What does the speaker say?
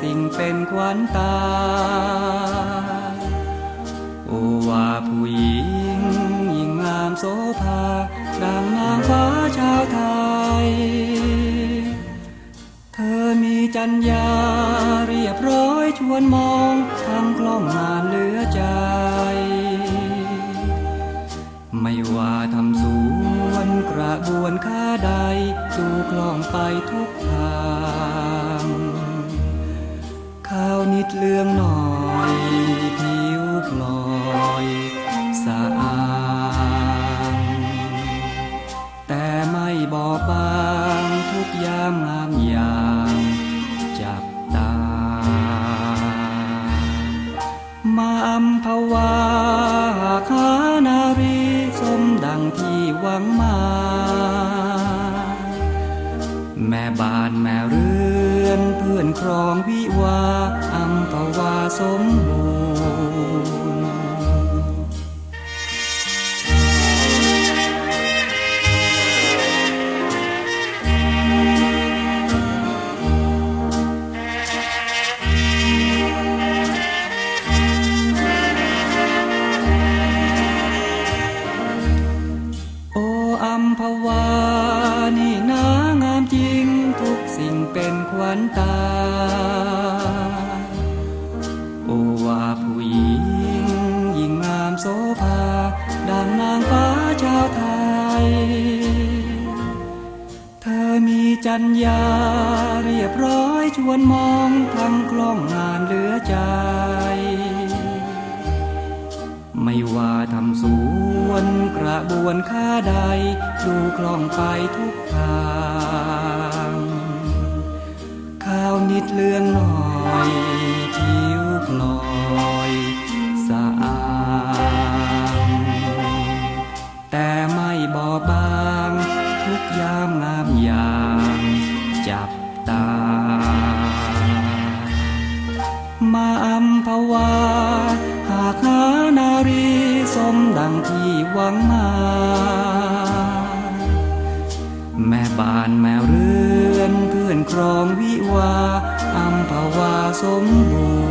สิ่งเป็นขวัญตา โอวาผู้หญิงยิ่งงามโสภา ดังนางฟ้าชาวไทย เธอมีจัญญาเรียบร้อยชวนมองทำกล้องงานเหลือใจ ไม่ว่าทำสวนกระบวนค้าใดดูคล่องไปทุกทาง ข้าวนิดเลืองหน่อยผิวพลอยสะอางแต่ไม่บอบบางทุกยามงามอย่างจับตา มาอัมพวาคานารีสมดังที่หวังมา แม่บ้านแม่เรือ นเพื่อนครองวิวาอัมพวาสมบูรณ์โออัมพวา งเป็นขวัญตา โอวาผู้หญิงยิ่งงามโสภาดังนางฟ้าชาวไทย เธอมีจัญญาเรียบร้อยชวนมองทำกล้องงานเหลือใจ ไม่ว่าทำสวนกระบวนค้าใด ดูคล่องไปทุกทาง จับตา มาอัมพวา หากหานารีสมดังที่หวังมา แม่บ้านแม่เรือนเพื่อนครองวิวาอัมพวาสมบู